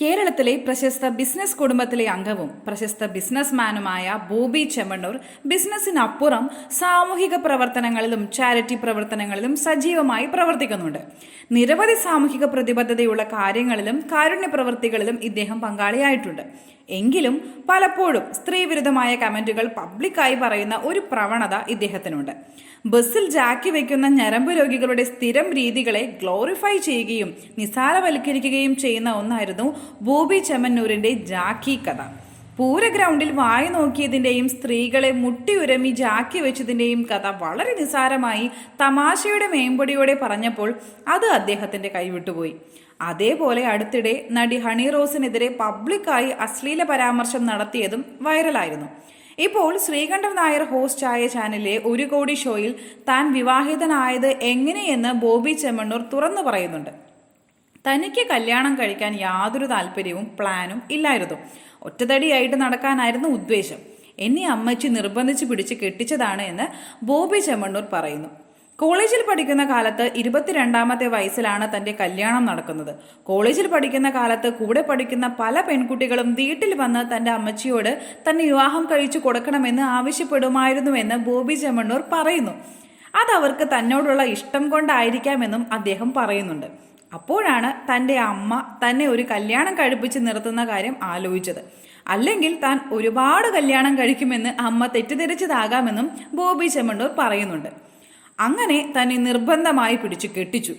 കേരളത്തിലെ പ്രശസ്ത ബിസിനസ് കുടുംബത്തിലെ അംഗവും പ്രശസ്ത ബിസിനസ്മാനുമായ ബോബി ചെമ്മണ്ണൂർ ബിസിനസ്സിനപ്പുറം സാമൂഹിക പ്രവർത്തനങ്ങളിലും ചാരിറ്റി പ്രവർത്തനങ്ങളിലും സജീവമായി പ്രവർത്തിക്കുന്നുണ്ട്. നിരവധി സാമൂഹിക പ്രതിബദ്ധതയുള്ള കാര്യങ്ങളിലും കാരുണ്യ പ്രവർത്തികളിലും ഇദ്ദേഹം പങ്കാളിയായിട്ടുണ്ട്. എങ്കിലും പലപ്പോഴും സ്ത്രീവിരുദ്ധമായ കമന്റുകൾ പബ്ലിക്കായി പറയുന്ന ഒരു പ്രവണത ഇദ്ദേഹത്തിനുണ്ട്. ബസ്സിൽ ജാക്കി വെക്കുന്ന ഞരമ്പ് രോഗികളുടെ സ്ഥിരം രീതികളെ ഗ്ലോറിഫൈ ചെയ്യുകയും നിസാരവൽക്കരിക്കുകയും ചെയ്യുന്ന ഒന്നായിരുന്നു ബോബി ചെമ്മന്നൂരിന്റെ ജാക്കി കഥ. പൂര ഗ്രൗണ്ടിൽ വായി നോക്കിയതിന്റെയും സ്ത്രീകളെ മുട്ടിയുരമി ജാക്കി വെച്ചതിന്റെയും കഥ വളരെ നിസാരമായി തമാശയുടെ മേമ്പൊടിയോടെ പറഞ്ഞപ്പോൾ അത് അദ്ദേഹത്തിന്റെ കൈവിട്ടുപോയി. അതേപോലെ അടുത്തിടെ നടി ഹണി റോസിനെതിരെ പബ്ലിക്കായി അശ്ലീല പരാമർശം നടത്തിയതും വൈറലായിരുന്നു. ഇപ്പോൾ ശ്രീകണ്ഠൻ നായർ ഹോസ്റ്റ് ആയ ചാനലിലെ ഒരു കോടി ഷോയിൽ താൻ വിവാഹിതനായത് എങ്ങനെയെന്ന് ബോബി ചെമ്മണ്ണൂർ തുറന്നു പറയുന്നുണ്ട്. തനിക്ക് കല്യാണം കഴിക്കാൻ യാതൊരു താല്പര്യവും പ്ലാനും ഇല്ലായിരുന്നു. ഒറ്റതടിയായിട്ട് നടക്കാനായിരുന്നു ഉദ്ദേശം. എന്നെ അമ്മച്ചി നിർബന്ധിച്ച് പിടിച്ച് കെട്ടിച്ചതാണ് എന്ന് ബോബി ചെമ്മണ്ണൂർ പറയുന്നു. കോളേജിൽ പഠിക്കുന്ന കാലത്ത് ഇരുപത്തിരണ്ടാമത്തെ വയസ്സിലാണ് തന്റെ കല്യാണം നടക്കുന്നത്. കോളേജിൽ പഠിക്കുന്ന കാലത്ത് കൂടെ പഠിക്കുന്ന പല പെൺകുട്ടികളും വീട്ടിൽ വന്ന് തന്റെ അമ്മച്ചിയോട് തന്നെ വിവാഹം കഴിച്ചു കൊടുക്കണമെന്ന് ആവശ്യപ്പെടുമായിരുന്നുവെന്ന് ബോബി ചെമ്മണ്ണൂർ പറയുന്നു. അതവർക്ക് തന്നോടുള്ള ഇഷ്ടം കൊണ്ടായിരിക്കാമെന്നും അദ്ദേഹം പറയുന്നുണ്ട്. അപ്പോഴാണ് തന്റെ അമ്മ തന്നെ ഒരു കല്യാണം കഴിപ്പിച്ച് നിർത്തുന്ന കാര്യം ആലോചിച്ചത്. അല്ലെങ്കിൽ താൻ ഒരുപാട് കല്യാണം കഴിക്കുമെന്ന് അമ്മ തെറ്റിദ്ധരിച്ചതാകാമെന്നും ബോബി ചെമ്മണ്ണൂർ പറയുന്നുണ്ട്. അങ്ങനെ തന്നെ നിർബന്ധമായി പിടിച്ചു കെട്ടിച്ചു.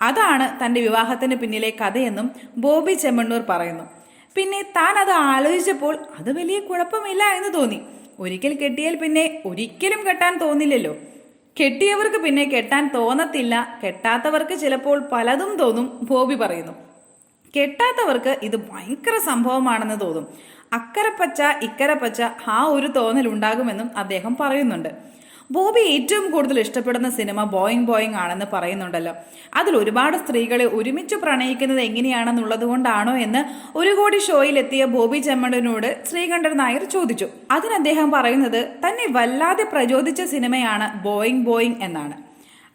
അതാണ് തന്റെ വിവാഹത്തിന് പിന്നിലെ കഥയെന്നും ബോബി ചെമ്മണ്ണൂർ പറയുന്നു. പിന്നെ താൻ അത് ആലോചിച്ചപ്പോൾ അത് വലിയ കുഴപ്പമില്ല എന്ന് തോന്നി. ഒരിക്കൽ കെട്ടിയാൽ പിന്നെ ഒരിക്കലും കെട്ടാൻ തോന്നില്ലല്ലോ. കെട്ടിയവർക്ക് പിന്നെ കെട്ടാൻ തോന്നത്തില്ല. കെട്ടാത്തവർക്ക് ചിലപ്പോൾ പലതും തോന്നും ബോബി പറയുന്നു. കെട്ടാത്തവർക്ക് ഇത് ഭയങ്കര സംഭവമാണെന്ന് തോന്നും. അക്കരപ്പച്ച ഇക്കരപ്പച്ച ആ ഒരു തോന്നൽ ഉണ്ടാകുമെന്നും അദ്ദേഹം പറയുന്നുണ്ട്. ബോബി ഏറ്റവും കൂടുതൽ ഇഷ്ടപ്പെടുന്ന സിനിമ ബോയിങ് ബോയിങ് ആണെന്ന് പറയുന്നുണ്ടല്ലോ. അതിൽ ഒരുപാട് സ്ത്രീകളെ ഒരുമിച്ച് പ്രണയിക്കുന്നത് എങ്ങനെയാണെന്നുള്ളത് കൊണ്ടാണോ എന്ന് ഒരു കോടി ഷോയിൽ എത്തിയ ബോബി ചെമ്മണ്ണനോട് ശ്രീകണ്ഠൻ നായർ ചോദിച്ചു. അതിന് അദ്ദേഹം പറയുന്നത് തന്നെ വല്ലാതെ പ്രചോദിച്ച സിനിമയാണ് ബോയിങ് ബോയിങ് എന്നാണ്.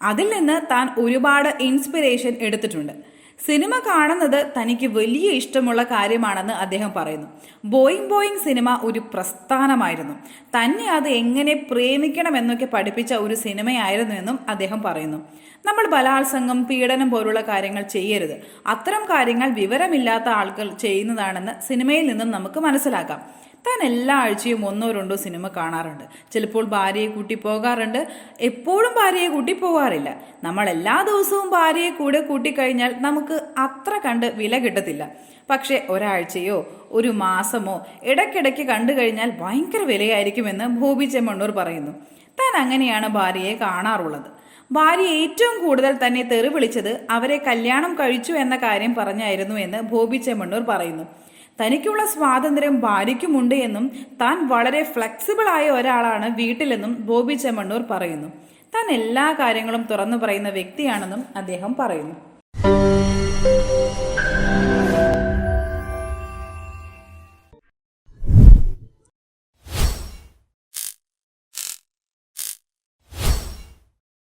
അതിൽ നിന്ന് താൻ ഒരുപാട് ഇൻസ്പിറേഷൻ എടുത്തിട്ടുണ്ട്. സിനിമ കാണുന്നത് തനിക്ക് വലിയ ഇഷ്ടമുള്ള കാര്യമാണെന്ന് അദ്ദേഹം പറയുന്നു. ബോയിങ് ബോയിങ് സിനിമ ഒരു പ്രസ്ഥാനമായിരുന്നു. തന്നെ അത് എങ്ങനെ പ്രേമിക്കണം എന്നൊക്കെ പഠിപ്പിച്ച ഒരു സിനിമയായിരുന്നു എന്നും അദ്ദേഹം പറയുന്നു. നമ്മൾ ബലാത്സംഗം പീഡനം പോലുള്ള കാര്യങ്ങൾ ചെയ്യരുത്. അത്തരം കാര്യങ്ങൾ വിവരമില്ലാത്ത ആൾക്കാർ ചെയ്യുന്നതാണെന്ന് സിനിമയിൽ നിന്നും നമുക്ക് മനസ്സിലാക്കാം. താൻ എല്ലാ ആഴ്ചയും ഒന്നോ രണ്ടോ സിനിമ കാണാറുണ്ട്. ചിലപ്പോൾ ഭാര്യയെ കൂട്ടി പോകാറുണ്ട്. എപ്പോഴും ഭാര്യയെ കൂട്ടി പോകാറില്ല. നമ്മൾ എല്ലാ ദിവസവും ഭാര്യയെ കൂടെ കൂട്ടിക്കഴിഞ്ഞാൽ നമുക്ക് അത്ര കണ്ട് വില കിട്ടത്തില്ല. പക്ഷേ ഒരാഴ്ചയോ ഒരു മാസമോ ഇടയ്ക്കിടയ്ക്ക് കണ്ടു കഴിഞ്ഞാൽ ഭയങ്കര വിലയായിരിക്കുമെന്ന് ഭൂപി ചെമ്മണ്ണൂർ പറയുന്നു. താൻ അങ്ങനെയാണ് ഭാര്യയെ കാണാറുള്ളത്. ഭാര്യ ഏറ്റവും കൂടുതൽ തന്നെ തെറി വിളിച്ചത് അവരെ കല്യാണം കഴിച്ചു എന്ന കാര്യം പറഞ്ഞായിരുന്നു എന്ന് ഭൂപി ചെമ്മണ്ണൂർ പറയുന്നു. തനിക്കുള്ള സ്വാതന്ത്ര്യം ഭാര്യയ്ക്കുമുണ്ട് എന്നും താൻ വളരെ ഫ്ലെക്സിബിൾ ആയ ഒരാളാണ് വീട്ടിലെന്നും ബോബി ചെമ്മണ്ണൂർ പറയുന്നു. താൻ എല്ലാ കാര്യങ്ങളും തുറന്നു പറയുന്ന വ്യക്തിയാണെന്നും അദ്ദേഹം പറയുന്നു.